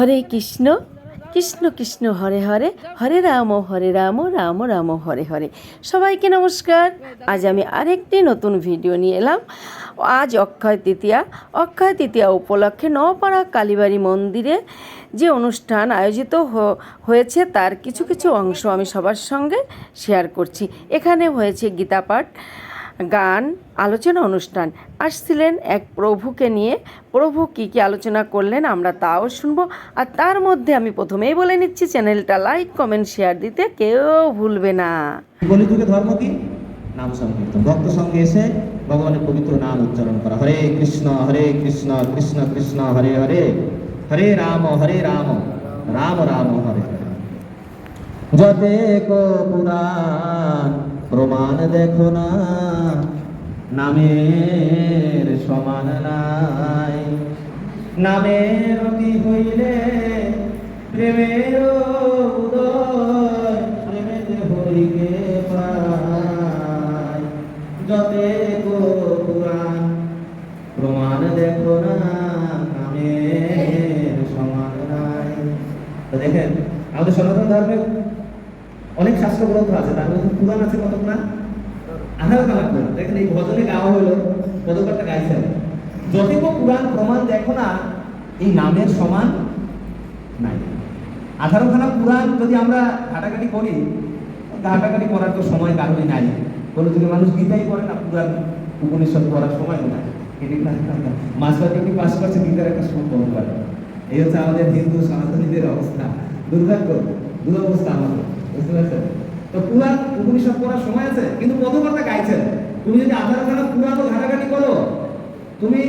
হরে কৃষ্ণ কৃষ্ণ কৃষ্ণ, হরে হরে হরে রাম হরে রাম রাম রাম, হরে হরে। সবাইকে নমস্কার। আজ আমি আরেকটি নতুন ভিডিও নিয়ে এলাম। আজ অক্ষয় তৃতীয়া। অক্ষয় তৃতীয়া উপলক্ষে নপাড়া কালীবাড়ি মন্দিরে যে অনুষ্ঠান আয়োজিত হয়েছে তার কিছু কিছু অংশ আমি সবার সঙ্গে শেয়ার করছি। এখানে হয়েছে গীতা পাঠ গান, আলোচনা অনুষ্ঠান আসছিলেন এক প্রভুকে নিয়ে। প্রভু কী কী আলোচনা করলেন আমরা তাও শুনব। আর তার মধ্যে আমি প্রথমেই বলে নিচ্ছি, চ্যানেলটা লাইক, কমেন্ট, শেয়ার দিতে কেউ ভুলবে না। নাম সংকীর্তন। ভক্ত সঙ্গে এসে ভগবানের পবিত্র নাম উচ্চারণ করা। হরে কৃষ্ণ হরে কৃষ্ণ কৃষ্ণ কৃষ্ণ, হরে হরে। হরে রাম হরে রাম রাম রাম, হরে হরে যতে পুরাণ প্রমাণ দেখো না, নামের সমান নাই। নামের অতি হইলে প্রেমের যতে প্রমাণ দেখো না সমান তো দেখেন, আমাদের সনাতন ধর্মে শাস্ত্র গ্রন্থ আছে তার মধ্যে পুরাণ আছে কতটা কালার পুরাণ দেখেন এই ভজনে গাওয়া হলো কতটা গাইছেন যদিও পুরাণ প্রমাণ দেখো না, এই নামের সমান নাই। আঠারোখানা পুরাণ যদি আমরা ঘাটাঘাটি করি, ঘাটাঘাটি করার তো সময় কারণে নাই। কোনো যুগে মানুষ গীতাই করে না পুরাণ উপনিষদ পড়ার সময় নাই। না মাস্টার ডিগ্রি করছে, গীতার একটা সম্পর্ক করে। এই হচ্ছে আমাদের হিন্দু সনাতনীদের অবস্থা। দুর্ভাগ্য, দুরবস্থা আমাদের বুঝতে পারছেন তো পুরাণ উপনিষদ পড়ার সময় আছে, কিন্তু প্রথমটা গাইছেন। তুমি যদি আঠারোখানা পুরাণ ও ঘাটাঘাটি করো, তুমি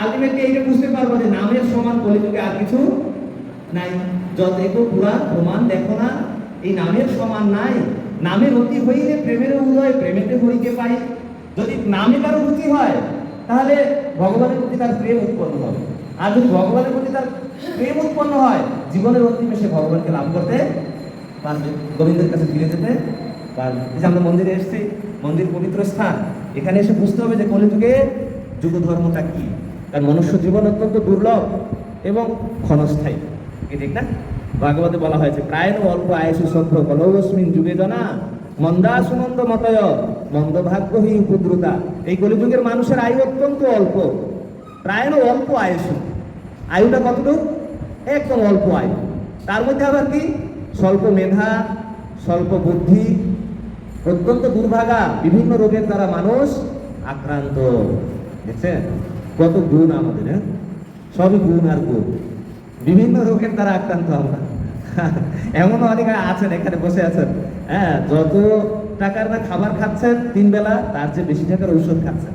আলটিমেটলি এইটা বুঝতে পারব যে নামের সমান কলিযুগে আর কিছু নাই। যতেক পুরাণ প্রমাণ দেখো না, এই নামের সমান নাই। নামের অতি হইলে প্রেমের উদয়, প্রেমেতে হইকে পাই। যদি নামে কারও রুচি হয়, তাহলে ভগবানের প্রতি তার প্রেম উৎপন্ন হবে। আর যদি ভগবানের প্রতি তার প্রেম উৎপন্ন হয়, জীবনের অন্তিমে সে ভগবানকে লাভ করতে পারবে। গোবিন্দের কাছে ফিরে যেতে যে আমরা মন্দিরে এসেছি, মন্দির পবিত্র স্থান, এখানে এসে বুঝতে হবে যে কলিযুগে যুগ ধর্মটা কি। কারণ মনুষ্য জীবন অত্যন্ত দুর্লভ এবং ক্ষণস্থায়ী। কি ঠিক না? ভাগবতে বলা হয়েছে প্রায় অল্প আয়সু সভ্য কলৌস্মিন যুগে জনা, মন্দা সুমন্দ মতয়, মন্দ ভাগ্যহীন ক্ষুদ্রতা এই কলিযুগের মানুষের আয়ু অত্যন্ত অল্প প্রায় অল্প আয়সু আয়ুটা কতটুকু? একদম অল্প আয়ু। তার মধ্যে আবার কি? স্বল্প মেধা, স্বল্প বুদ্ধি অত্যন্ত দুর্ভাগা, বিভিন্ন রোগের দ্বারা মানুষ আক্রান্ত। দেখছেন? কত গুণ আমাদের হ্যাঁ? সবই গুণ আর গুণ। বিভিন্ন রোগের দ্বারা আক্রান্ত আমরা। এমনও অনেক আছেন, এখানে বসে আছেন। হ্যাঁ যত টাকার না খাবার খাচ্ছেন তিন বেলা, তার চেয়ে বেশি টাকার ঔষধ খাচ্ছেন।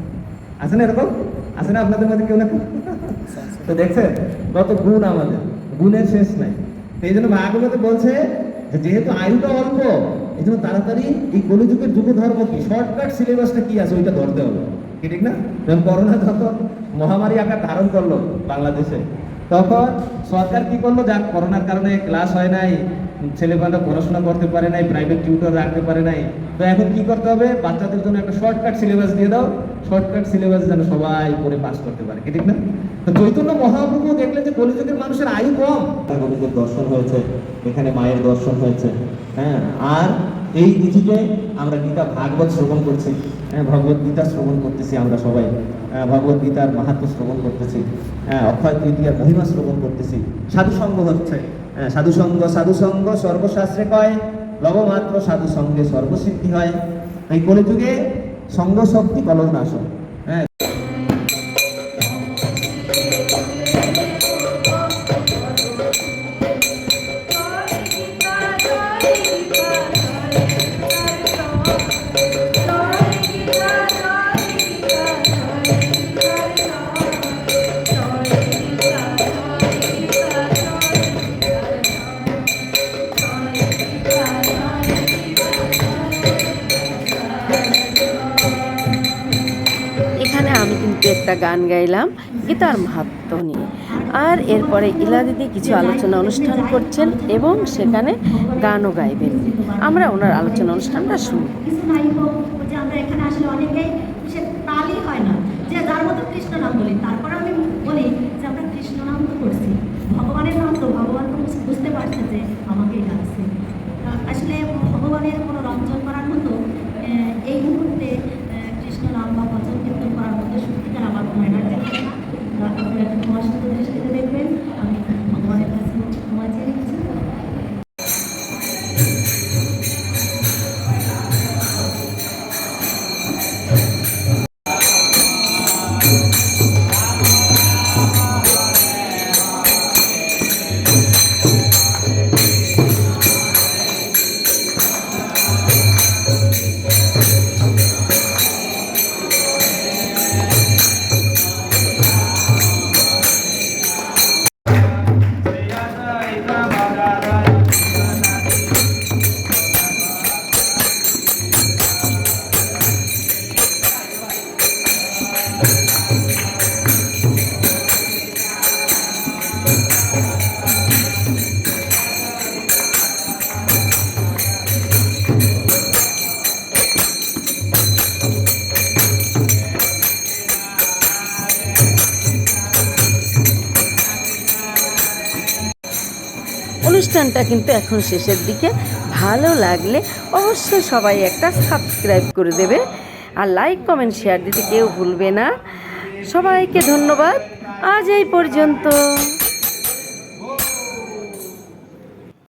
আছেন এরকম? আছে না আপনাদের মধ্যে কেউ না? তো দেখছেন, কত গুণ আমাদের। গুণের শেষ নাই। এই জন্য ভাগবতে বলছে যেহেতু আয়ুটা অল্প এই জন্য তাড়াতাড়ি এই কলিযুগের যুগ ধর্ম কি শর্টকাট সিলেবাসটা কি আছে? ওইটা ধরতে হবে। কি ঠিক না? যেমন করোনা যখন মহামারী আকার ধারণ করল বাংলাদেশে, তখন সরকার কি করল? যাক করোনার কারণে ক্লাস হয় নাই, ছেলেমেয়েরা পড়াশোনা করতে পারে নাই প্রাইভেট টিউটর রাখতে পারে নাই, তো এখন কি করতে হবে? বাচ্চাদের জন্য একটা শর্টকাট সিলেবাস দিয়ে দাও। শর্টকাট সিলেবাস যেন সবাই পড়ে পাস করতে পারে। কি ঠিক না? চৈতন্য মহাপ্রভু দেখলেন যে কলিযুগের মানুষের আয়ু কম। দর্শন হয়েছে, এখানে মায়ের দর্শন হয়েছে। হ্যাঁ আর এই তিথিতে আমরা গীতা ভাগবত শ্রবণ করছি। হ্যাঁ ভগবত গীতা শ্রবণ করতেছি আমরা সবাই। হ্যাঁ, ভগবত গীতার মাহাত্ম শ্রবণ করতেছি। হ্যাঁ অক্ষয় তৃতীয়ার মহিমা শ্রবণ করতেছি। সাধু সঙ্গ হচ্ছে। হ্যাঁ সাধু সঙ্গ সাধু সঙ্গ সর্বশাস্ত্রে কয়? লবমাত্র সাধু সঙ্গে সর্বসিদ্ধি হয়। এই কলিযুগে সঙ্গ শক্তি কলম একটা গান গাইলাম গীতার মাহাত্ম নিয়ে। আর এরপরে ইলা দিদি কিছু আলোচনা অনুষ্ঠান করছেন এবং সেখানে গানও গাইবেন। আমরা ওনার আলোচনা অনুষ্ঠানটা শুনি যে আমরা এখানে আসলে অনেকেই হয় না যে যার মতো কৃষ্ণ নাম বলি তারপর আমি বলি যে আমরা কৃষ্ণ নাম তো করছি। ভগবানের নাম তো ভগবান হচ্ছে যে আমাকেই ডাকছে আহ, অনুষ্ঠানটা কিন্তু এখন শেষের দিকে। ভালো লাগলে অবশ্যই সবাই একটা সাবস্ক্রাইব করে দেবে। আর লাইক কমেন্ট শেয়ার দিতে কেউ ভুলবে না। সবাইকে ধন্যবাদ। আজ এই পর্যন্ত।